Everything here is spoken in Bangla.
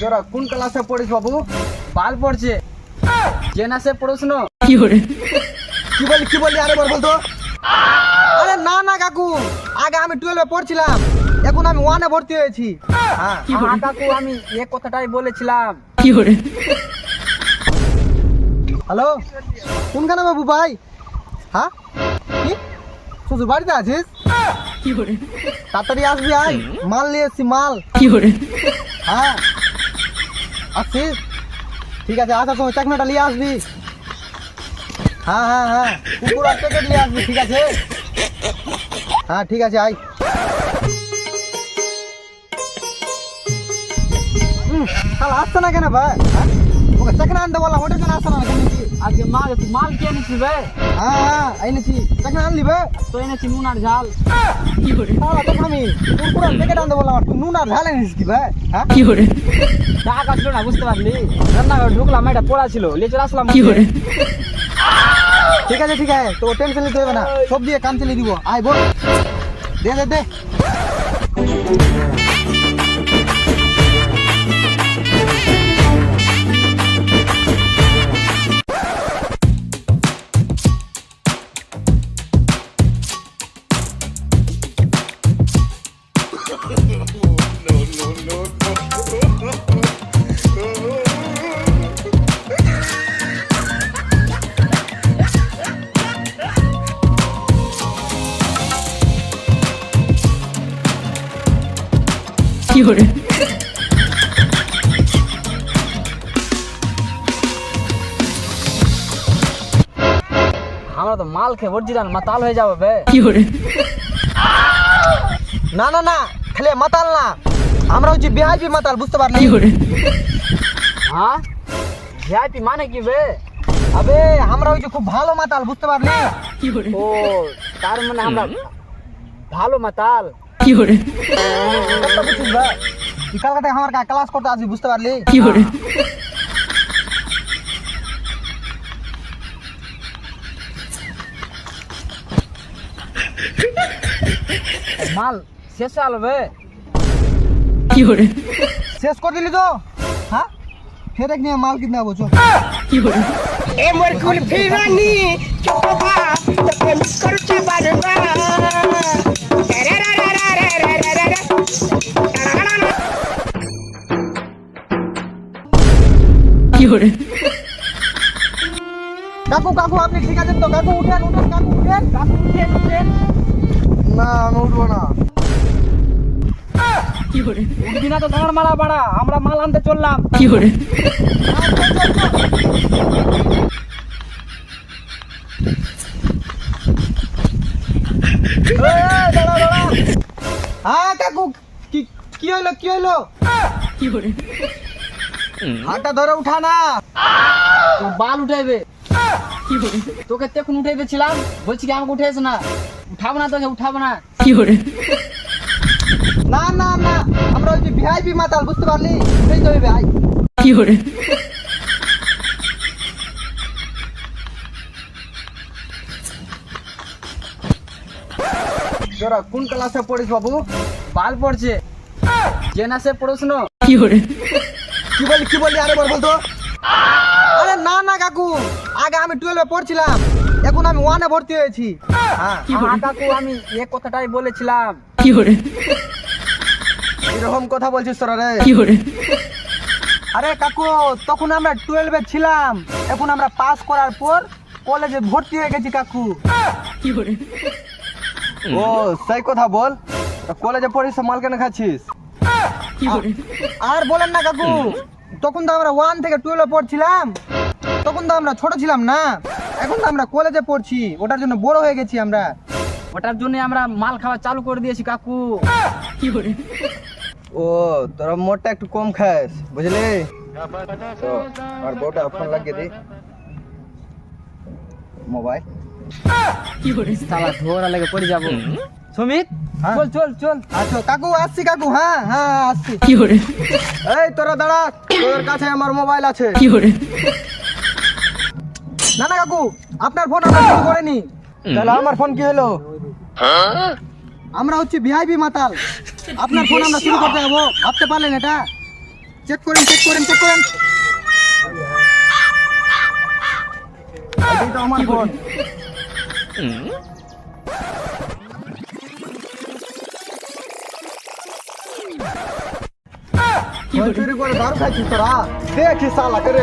তোরা কোন ক্লাসে পড়িস বাবু? পাল পড়ছে। জেনাসে পড়াশুনো কি hore কি বলি কি বলি আরে বল বলতো আরে না না কাকু। আগে আমি টুয়েলভে পড়ছিলাম। এখন আমি ওয়ানে ভর্তি হয়েছি। হ্যাঁ কি বলি? হ্যাঁ, কাকু আমি এ কথাটাই বলেছিলাম। কি hore হ্যালো? কোনখানে বাবু ভাই? হ্যাঁ? কি? শ্বশুর বাড়িতে আছিস? কি hore তাড়াতাড়ি আসবি আয়। মাল নিয়ে এসছি মাল। কি hore হ্যাঁ। আসছিস ঠিক আছে আসার সময় চাকমাটা নিয়ে আসবি। হ্যাঁ হ্যাঁ হ্যাঁ কুকুর আর প্যাকেট নিয়ে আসবি, ঠিক আছে? হ্যাঁ ঠিক আছে, আয়। আসছে না কেন, ভাই? হ্যাঁ? হ্যাঁ হ্যাঁ আনতে বললাম আর তুই নুন আর ঝাল এনেছিস কি ভাই হ্যাঁ কি hore টাকা ছিল না বুঝতে পারলি রান্নাঘরে ঢুকলাম এটা পড়া ছিল চলে আসলাম ঠিক আছে ঠিক আছে তো টেনশন নিতে হবে না সব দিয়ে কাম চালিয়ে দিব আয় বল দে দে দে কি hore আমরা তো মাল খেয়ে বলছিলাম মাতাল হয়ে যাবে বে। কি hore না না না খালি মাতাল না। আমরা হচ্ছে বিহাইপি মাতাল বুঝতে পারলি? কি hore হ্যাঁ ভিআইপি মানে কি বে? আবে আমরা হচ্ছে খুব ভালো মাতাল বুঝতে পারলি? কি hore ও তার মানে আমরা ভালো মাতাল। কি hore? কত বুঝছিস বে তুই কালকাতে আমার কাছে ক্লাস করতে আসবি বুঝতে পারলি কি hore? মাল শেষ হয়ে গেলো বে। কি hore? শেষ করে দিলি তো। হ্যাঁ ফের এক নিয়ে মাল কিনে নেব চল। কি hore? এ মোর কুলফি রানী চোপা তোকে মিস করতে পারবা কি কাকু কাকু আপনি ঠিক আছেন তো? কাকু উঠেন উঠেন কাকু উঠেন। কাকু উঠেন উঠেন। না আমি উঠবো না। কি hore উঠবি না তো গাঁড় মারা বাড়া। আমরা মাল আনতে চললাম। কি হ্যাঁ কাকু কি হইল কি হইল? কি hore হাতটা ধরে উঠা না। তো বাল উঠাইবে। তোকে তখন উঠাইবে ছিলাম বলছি কি আমাকে উঠেছ না? উঠাবো না তোকে উঠাবো না। কি hore না না না আমরা হচ্ছে ভিআইপি মাতাল বুঝতে পারলি? উঠেই হইবে আই কি hore তোরা কোন ক্লাসে পড়িস বাবু? বাল পড়ছে। যে না সে পড়াশুনো কি hore কি বলি কি বলি? আরে বল বলতো আরে না না কাকু। আগে আমি টুয়েলভে পড়ছিলাম। এখন আমি ওয়ানে ভর্তি হয়েছি। হ্যাঁ। কাকু আমি এ কথাটাই বলেছিলাম। কি hore এরকম কথা বলছিস তোরা রে? কি hore আরে কাকু তখন আমরা টুয়েলভে ছিলাম। এখন আমরা পাস করার পর কলেজে ভর্তি হয়ে গেছি কাকু। কি hore ও সেই কথা বল। কলেজে পড়িস মাল কেন খাচ্ছিস? আর বলেন না কাকু তখন তো আমরা ওয়ান থেকে টুয়েলভে পড়ছিলাম। তখন তো আমরা ছোট ছিলাম না। এখন তো আমরা কলেজে পড়ছি ওটার জন্য বড় হয়ে গেছি আমরা। ওটার জন্য আমরা মাল খাওয়া চালু করে দিয়েছি কাকু। কি hore ও তোরা মোটটা একটু কম খাস বুঝলি? তো আর বউটা ফোন লাগিয়ে দি। মোবাইল। সালা ধোরা লেগে পড়ে যাব। সুমিত হ্যাঁ। চল চল চল। আচ্ছা কাকু আসছি কাকু। হ্যাঁ হ্যাঁ আসছি। কি এই তোরা দাঁড়া তোর কাছে আমার মোবাইল আছে। কি না না কাকু আপনার ফোন আমরা চুরি করিনি। তাহলে আমার ফোন কি হলো? আমরা হচ্ছে ভিআইপি মাতাল। আপনার ফোন আমরা চুরি করতে যাব। ভাবতে পারলেন এটা? চেক করেন চেক করেন চেক করেন। আমার ফোন কি চুরি করে দারু খাইছিস তোরা দেখি সালা করে